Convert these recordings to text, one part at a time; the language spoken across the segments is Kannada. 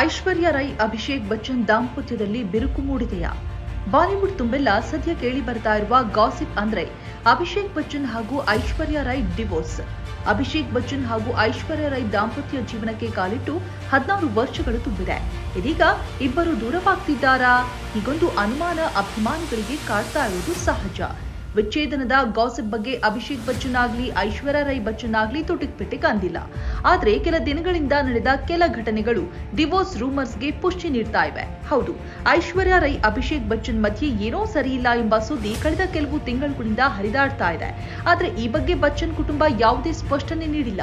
ಐಶ್ವರ್ಯ ರೈ ಅಭಿಷೇಕ್ ಬಚ್ಚನ್ ದಾಂಪತ್ಯದಲ್ಲಿ ಬಿರುಕು ಮೂಡಿದೆಯಾ? ಬಾಲಿವುಡ್ ತುಂಬೆಲ್ಲ ಸದ್ಯ ಕೇಳಿ ಬರ್ತಾ ಇರುವ ಗಾಸಿಪ್ ಅಂದ್ರೆ ಅಭಿಷೇಕ್ ಬಚ್ಚನ್ ಹಾಗೂ ಐಶ್ವರ್ಯ ರೈ ಡಿವೋರ್ಸ್. ಅಭಿಷೇಕ್ ಬಚ್ಚನ್ ಹಾಗೂ ಐಶ್ವರ್ಯ ರೈ ದಾಂಪತ್ಯ ಜೀವನಕ್ಕೆ ಕಾಲಿಟ್ಟು ಹದಿನಾರು ವರ್ಷಗಳು ತುಂಬಿದೆ. ಇದೀಗ ಇಬ್ಬರು ದೂರವಾಗ್ತಿದ್ದಾರಾ? ಹೀಗೊಂದು ಅನುಮಾನ, ಅಭಿಮಾನಿಗಳಿಗೆ ಕಾಡ್ತಾ ಇರುವುದು ಸಹಜ. ವಿಚ್ಛೇದನದ ಗಾಸಿಪ್ ಬಗ್ಗೆ ಅಭಿಷೇಕ್ ಬಚ್ಚನ್ ಆಗ್ಲಿ, ಐಶ್ವರ್ಯ ರೈ ಬಚ್ಚನ್ ಆಗ್ಲಿ ತುಟಿಕ್ ಪಿಟಿಕ್ ಅಂದಿಲ್ಲ. ಆದ್ರೆ ಕೆಲ ದಿನಗಳಿಂದ ನಡೆದ ಕೆಲ ಘಟನೆಗಳು ಡಿವೋರ್ಸ್ ರೂಮರ್ಸ್ಗೆ ಪುಷ್ಟಿ ನೀಡ್ತಾ ಇವೆ. ಹೌದು, ಐಶ್ವರ್ಯ ರೈ, ಅಭಿಷೇಕ್ ಬಚ್ಚನ್ ಮಧ್ಯೆ ಏನೋ ಸರಿಯಿಲ್ಲ ಎಂಬ ಸುದ್ದಿ ಕಳೆದ ಕೆಲವು ತಿಂಗಳುಗಳಿಂದ ಹರಿದಾಡ್ತಾ ಇದೆ. ಆದ್ರೆ ಈ ಬಗ್ಗೆ ಬಚ್ಚನ್ ಕುಟುಂಬ ಯಾವುದೇ ಸ್ಪಷ್ಟನೆ ನೀಡಿಲ್ಲ.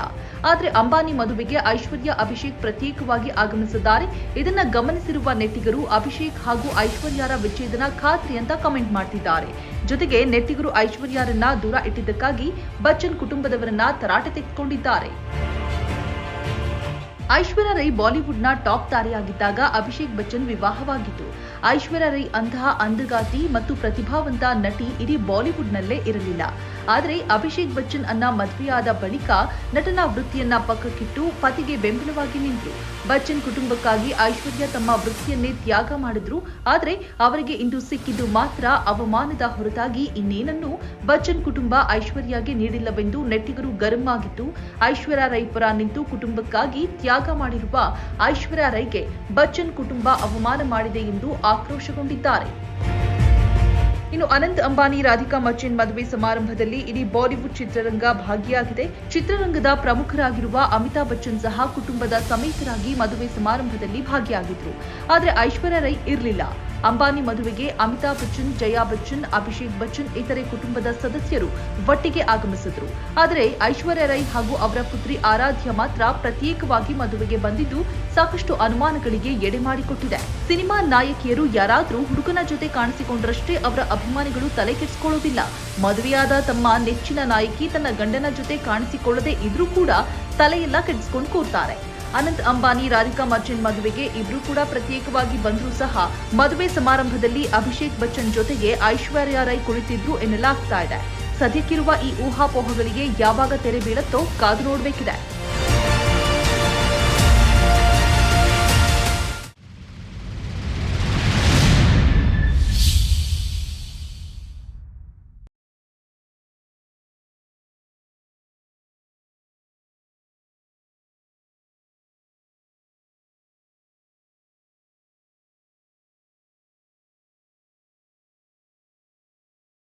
ಆದ್ರೆ ಅಂಬಾನಿ ಮದುವೆಗೆ ಐಶ್ವರ್ಯ, ಅಭಿಷೇಕ್ ಪ್ರತ್ಯೇಕವಾಗಿ ಆಗಮಿಸಿದ್ದಾರೆ. ಇದನ್ನ ಗಮನಿಸಿರುವ ನೆಟ್ಟಿಗರು ಅಭಿಷೇಕ್ ಹಾಗೂ ಐಶ್ವರ್ಯರ ವಿಚ್ಛೇದನ ಖಾತ್ರಿ ಅಂತ ಕಮೆಂಟ್ ಮಾಡ್ತಿದ್ದಾರೆ. ಜೊತೆಗೆ ನೆಟ್ಟಿಗರು ಐಶ್ವರ್ಯಾರನ್ನ ದೂರ ಇಟ್ಟಿದ್ದಕ್ಕಾಗಿ ಬಚ್ಚನ್ ಕುಟುಂಬದವರನ್ನ ತರಾಟೆ ತೆಗೆದುಕೊಂಡಿದ್ದಾರೆ. ಐಶ್ವರ್ಯ ರೈ ಬಾಲಿವುಡ್ನ ಟಾಪ್ ತಾರೆಯಾಗಿದ್ದಾಗ ಅಭಿಷೇಕ್ ಬಚ್ಚನ್ ವಿವಾಹವಾಗಿತ್ತು ಐಶ್ವರ್ಯ ರೈ ಅಂತಹ ಅಂದಗಾತಿ ಮತ್ತು ಪ್ರತಿಭಾವಂತ ನಟಿ ಇಡೀ ಬಾಲಿವುಡ್ನಲ್ಲೇ ಇರಲಿಲ್ಲ. ಆದರೆ ಅಭಿಷೇಕ್ ಬಚ್ಚನ್ ಅನ್ನ ಮದುವೆಯಾದ ಬಳಿಕ ನಟನ ವೃತ್ತಿಯನ್ನ ಪಕ್ಕಕ್ಕಿಟ್ಟು ಪತಿಗೆ ಬೆಂಬಲವಾಗಿ ನಿಂತರು ಬಚ್ಚನ್ ಕುಟುಂಬಕ್ಕಾಗಿ ಐಶ್ವರ್ಯ ತಮ್ಮ ವೃತ್ತಿಯನ್ನೇ ತ್ಯಾಗ ಮಾಡಿದ್ರು. ಆದರೆ ಅವರಿಗೆ ಇಂದು ಸಿಕ್ಕಿದ್ದು ಮಾತ್ರ ಅವಮಾನದ ಹೊರತಾಗಿ ಇನ್ನೇನನ್ನು? ಬಚ್ಚನ್ ಕುಟುಂಬ ಐಶ್ವರ್ಯಗೆ ನೀಡಿಲ್ಲವೆಂದು ನೆಟ್ಟಿಗರು ಗರಂ ಆಗಿತ್ತು ಐಶ್ವರ್ಯ ರೈ ನಿಂತು ಕುಟುಂಬಕ್ಕಾಗಿ ತ್ಯಾಗ ಮಾಡಿರುವ ಐಶ್ವರ್ಯ ರೈಗೆ ಬಚ್ಚನ್ ಕುಟುಂಬ ಅವಮಾನ ಮಾಡಿದೆ ಎಂದು ಆಕ್ರೋಶಗೊಂಡಿದ್ದಾರೆ. ಇನ್ನು ಅನಂತ್ ಅಂಬಾನಿ, ರಾಧಿಕಾ ಮರ್ಚೆಂಟ್ ಮದುವೆ ಸಮಾರಂಭದಲ್ಲಿ ಇಡೀ ಬಾಲಿವುಡ್ ಚಿತ್ರರಂಗ ಭಾಗಿಯಾಗಿದೆ. ಚಿತ್ರರಂಗದ ಪ್ರಮುಖರಾಗಿರುವ ಅಮಿತಾಬ್ ಬಚ್ಚನ್ ಸಹ ಕುಟುಂಬದ ಸಮೇತರಾಗಿ ಮದುವೆ ಸಮಾರಂಭದಲ್ಲಿ ಭಾಗಿಯಾಗಿದ್ರು. ಆದರೆ ಐಶ್ವರ್ಯ ರೈ ಇರಲಿಲ್ಲ. ಅಂಬಾನಿ ಮದುವೆಗೆ ಅಮಿತಾಬ್ ಬಚ್ಚನ್, ಜಯಾ ಬಚ್ಚನ್, ಅಭಿಷೇಕ್ ಬಚ್ಚನ್ ಇತರೆ ಕುಟುಂಬದ ಸದಸ್ಯರು ಒಟ್ಟಿಗೆ ಆಗಮಿಸಿದ್ರು. ಆದರೆ ಐಶ್ವರ್ಯ ರೈ ಹಾಗೂ ಅವರ ಪುತ್ರಿ ಆರಾಧ್ಯ ಮಾತ್ರ ಪ್ರತ್ಯೇಕವಾಗಿ ಮದುವೆಗೆ ಬಂದಿದ್ದು ಸಾಕಷ್ಟು ಅನುಮಾನಗಳಿಗೆ ಎಡೆ ಮಾಡಿಕೊಟ್ಟಿದೆ. ಸಿನಿಮಾ ನಾಯಕಿಯರು ಯಾರಾದರೂ ಹುಡುಗನ ಜೊತೆ ಕಾಣಿಸಿಕೊಂಡ್ರಷ್ಟೇ ಅವರ ಅಭಿಮಾನಿಗಳು ತಲೆ ಕೆಡಿಸಿಕೊಳ್ಳೋದಿಲ್ಲ. ಮದುವೆಯಾದ ತಮ್ಮ ನೆಚ್ಚಿನ ನಾಯಕಿ ತನ್ನ ಗಂಡನ ಜೊತೆ ಕಾಣಿಸಿಕೊಳ್ಳದೆ ಇದ್ರೂ ಕೂಡ ತಲೆಯೆಲ್ಲ ಕೆಡಿಸ್ಕೊಂಡು ಕೂರ್ತಾರೆ. ಅನಂತ್ ಅಂಬಾನಿ, ರಾಧಿಕಾ ಮರ್ಚೆಂಟ್ ಮದುವೆಗೆ ಇಬ್ರು ಕೂಡ ಪ್ರತ್ಯೇಕವಾಗಿ ಬಂದರೂ ಸಹ ಮದುವೆ ಸಮಾರಂಭದಲ್ಲಿ ಅಭಿಷೇಕ್ ಬಚ್ಚನ್ ಜೊತೆಗೆ ಐಶ್ವರ್ಯ ರೈ ಕುಳಿತಿದ್ರು ಎನ್ನಲಾಗ್ತಾ ಇದೆ. ಸದ್ಯಕ್ಕಿರುವ ಈ ಊಹಾಪೋಹಗಳಿಗೆ ಯಾವಾಗ ತೆರೆ ಬೀಳತ್ತೋ ಕಾದು ನೋಡಬೇಕಿದೆ.